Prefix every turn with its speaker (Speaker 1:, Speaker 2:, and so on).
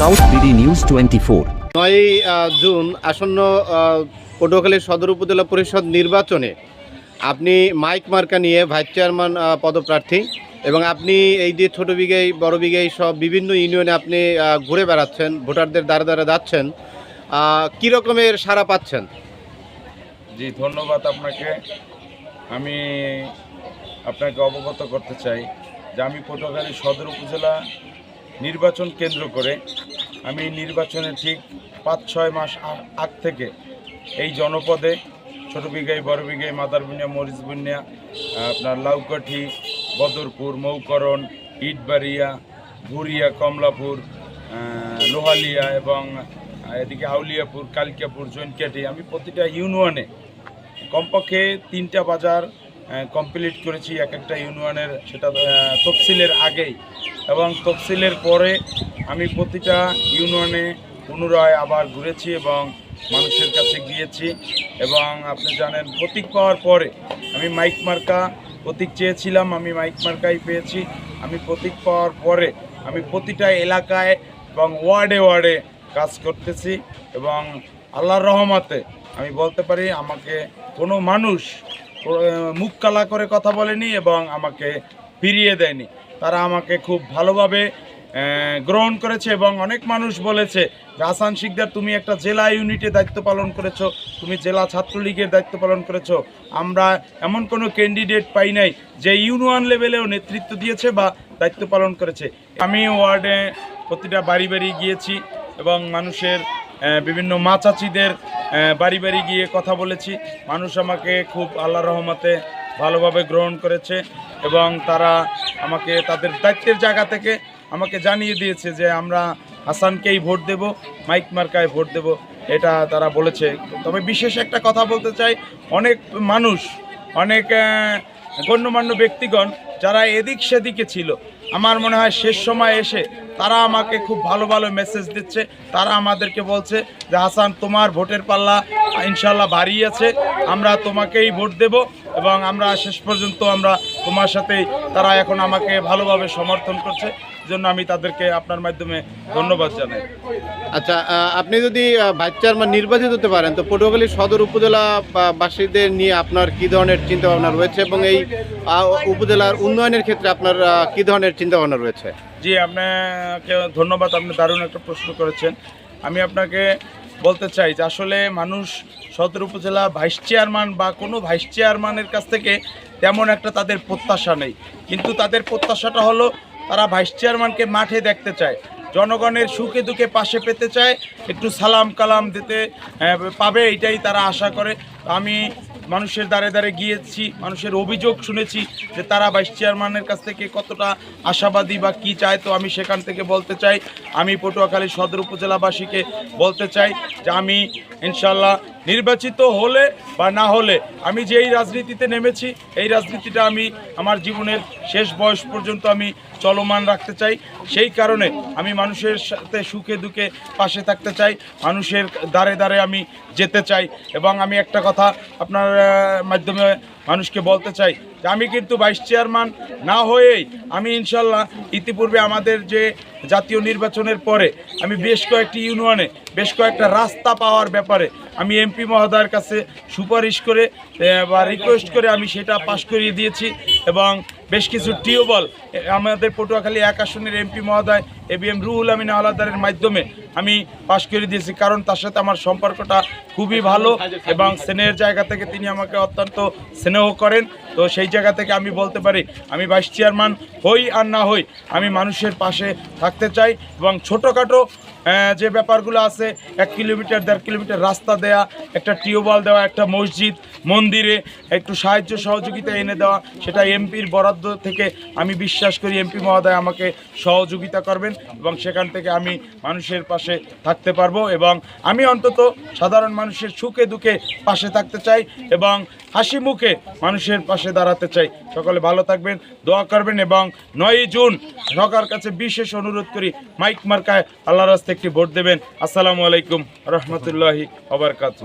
Speaker 1: South BD news twenty four
Speaker 2: নয়ই June আসন্ন পটুয়াখালী সদর উপজেলা পরিষদ নির্বাচনে আপনি মাইক মার্কা নিয়ে ভাইস চেয়ারম্যান পদপ্রার্থী এবং আপনি এই যে ছোটো বিঘাই বড় বিঘাই সব বিভিন্ন ইউনিয়নে আপনি ঘুরে বেড়াচ্ছেন ভোটারদের দ্বারা দ্বারা যাচ্ছেন কি রকমের সাড়া পাচ্ছেন?
Speaker 3: জি ধন্যবাদ আপনাকে। আমি আপনাকে অবগত করতে চাই যে আমি পটুয়াখালী সদর উপজেলা নির্বাচন কেন্দ্র করে আমি নির্বাচনের ঠিক পাঁচ, ছয় মাস আগ থেকে এই জনপদে ছোট বিঘাই, বড় বিঘাই, মাদার বুনিয়া, মরিচ বুনিয়া, আপনার লাউকাঠি, বদরপুর, মৌকরণ, ইটবাড়িয়া ঘুরিয়া কমলাপুর লোহালিয়া এবং এদিকে আউলিয়াপুর কালিকাপুর জৈনকাঠি আমি প্রতিটা ইউনিয়নে কমপক্ষে তিনটা বাজার কমপ্লিট করেছি এক একটা ইউনিয়নের সেটা তফসিলের আগেই। এবং তফসিলের পরে আমি প্রতিটা ইউনিয়নে পুনরায় আবার ঘুরেছি এবং মানুষের কাছে গিয়েছি। এবং আপনি জানেন, প্রতীক পাওয়ার পরে আমি মাইক মার্কা প্রতীক চেয়েছিলাম, আমি মাইক মার্কাই পেয়েছি। আমি প্রতীক পাওয়ার পরে আমি প্রতিটা এলাকায় এবং ওয়ার্ডে ওয়ার্ডে কাজ করতেছি এবং আল্লাহর রহমতে আমি বলতে পারি আমাকে কোনো মানুষ মুখ কালা করে কথা বলেনি এবং আমাকে ফিরিয়ে দেয়নি। তারা আমাকে খুব ভালোভাবে গ্রহণ করেছে এবং অনেক মানুষ বলেছে যে হাসান শিকদার তুমি একটা জেলা ইউনিটে দায়িত্ব পালন করেছ তুমি জেলা ছাত্রলীগের দায়িত্ব পালন করেছ। আমরা এমন কোনো ক্যান্ডিডেট পাই নাই যে ইউনিয়ন লেভেলেও নেতৃত্ব দিয়েছে বা দায়িত্ব পালন করেছে। আমি ওয়ার্ডে প্রতিটা বাড়ি বাড়ি গিয়েছি এবং মানুষের বিভিন্ন মা চাচিদের আহ, বাড়ি বাড়ি গিয়ে কথা বলেছি। মানুষ আমাকে খুব আল্লাহ রহমতে ভালোভাবে গ্রহণ করেছে এবং তারা আমাকে তাদের দায়িত্বের জায়গা থেকে আমাকে জানিয়ে দিয়েছে যে আমরা হাসানকেই ভোট দেব, মাইক মার্কায় ভোট দেব, এটা তারা বলেছে। তবে বিশেষ একটা কথা বলতে চাই, অনেক মানুষ, অনেক গণ্যমান্য ব্যক্তিগণ যারা এদিক সেদিকে ছিল আমার মনে হয় শেষ সময় এসে তারা আমাকে খুব ভালো ভালো মেসেজ দিচ্ছে। তারা আমাদেরকে বলছে যে, হাসান, তোমার ভোটের পাল্লা ইনশাল্লাহ আছে আমরা তোমাকেই ভোট দেব এবং আমরা শেষ পর্যন্ত আমরা তোমার সাথেই তারা এখন আমাকে ভালোভাবে সমর্থন করছে জন্য আমি তাদেরকে আপনার মাধ্যমে ধন্যবাদ জানাই।
Speaker 2: আচ্ছা আপনি যদি ভাইস চেয়ারম্যান নির্বাচিত হতে পারেন তো পটুয়াখালী সদর উপজেলা বাসীদের নিয়ে আপনার কি ধরনের চিন্তা ভাবনা রয়েছে এবং এই উপজেলার উন্নয়নের ক্ষেত্রে আপনার কি ধরনের চিন্তা ভাবনা রয়েছে?
Speaker 3: জি আপনাকে ধন্যবাদ আপনি দারুণ একটা প্রশ্ন করেছেন। আমি আপনাকে বলতে চাই যে আসলে মানুষ সদর উপজেলা ভাইস চেয়ারম্যান বা কোনো ভাইস চেয়ারম্যানের কাছ থেকে তেমন একটা তাদের প্রত্যাশা নেই। কিন্তু তাদের প্রত্যাশাটা হলো, তারা ভাইস চেয়ারম্যানকে মাঠে দেখতে চায়। জনগণের সুখে দুঃখে পাশে পেতে চায়। একটু সালাম কালাম দিতে পাবে, এটাই তারা আশা করে। আমি মানুষের দ্বারে দ্বারে গিয়েছি, মানুষের অভিযোগ শুনেছি যে তারা ভাইস চেয়ারম্যানের কাছ থেকে কতটা আশাবাদী বা কি চায় তো আমি সেখান থেকে বলতে চাই। আমি পটুয়াখালী সদর উপজেলাবাসীকে বলতে চাই যে আমি ইনশাল্লাহ নির্বাচিত হলে বা না হলে আমি যে এই রাজনীতিতে নেমেছি, এই রাজনীতিটা আমি আমার জীবনের শেষ বয়স পর্যন্ত আমি চলমান রাখতে চাই। সেই কারণে আমি মানুষের সাথে সুখে দুঃখে পাশে থাকতে চাই, মানুষের দ্বারে দ্বারে আমি যেতে চাই এবং আমি একটা কথা আপনার মাধ্যমে মানুষকে বলতে চাই যে আমি কিন্তু ভাইস চেয়ারম্যান না হয়েই আমি ইনশাল্লাহ ইতিপূর্বে আমাদের যে জাতীয় নির্বাচনের পরে আমি বেশ কয়েকটি ইউনিয়নে বেশ কয়েকটা রাস্তা পাওয়ার ব্যাপারে আমি এমপি মহোদয়ের কাছে সুপারিশ করে বা রিকোয়েস্ট করে আমি সেটা পাশ করিয়ে দিয়েছি এবং বেশ কিছু টিউবওয়েল আমাদের পটুয়াখালী এক আসনের এমপি মহোদয় A B M Ruhul Amin আলাদারের মাধ্যমে আমি পাশ করে দিয়েছি, কারণ তার সাথে আমার সম্পর্কটা খুবই ভালো এবং স্নেহের জায়গা থেকে তিনি আমাকে অত্যন্ত স্নেহ করেন। তো সেই জায়গা থেকে আমি বলতে পারি, আমি ভাইস চেয়ারম্যান হই আর না হই, আমি মানুষের পাশে থাকতে চাই এবং ছোটোখাটো যে ব্যাপারগুলো আছে, এক কিলোমিটার, দেড় কিলোমিটার রাস্তা দেয়া, একটা টিউবওয়েল দেওয়া, একটা মসজিদ, মন্দিরে, একটু সাহায্য সহযোগিতা এনে দেওয়া, সেটা এমপির বরাদ্দ থেকে আমি বিশ্বাস করি এমপি মহোদয় আমাকে সহযোগিতা করবেন এবং সেখান থেকে আমি মানুষের পাশে থাকতে পারব এবং আমি অন্তত সাধারণ মানুষের সুখে দুঃখে পাশে থাকতে চাই এবং হাসি মুখে মানুষের পাশে দাঁড়াতে চাই। সকলে ভালো থাকবেন, দোয়া করবেন এবং নয় জুন সরকার কাছে বিশেষ অনুরোধ করি, মাইক মার্কায় আল্লাহ রাস্তায় একটি ভোট দেবেন। আসসালামু আলাইকুম রহমতুল্লাহি আবরকাত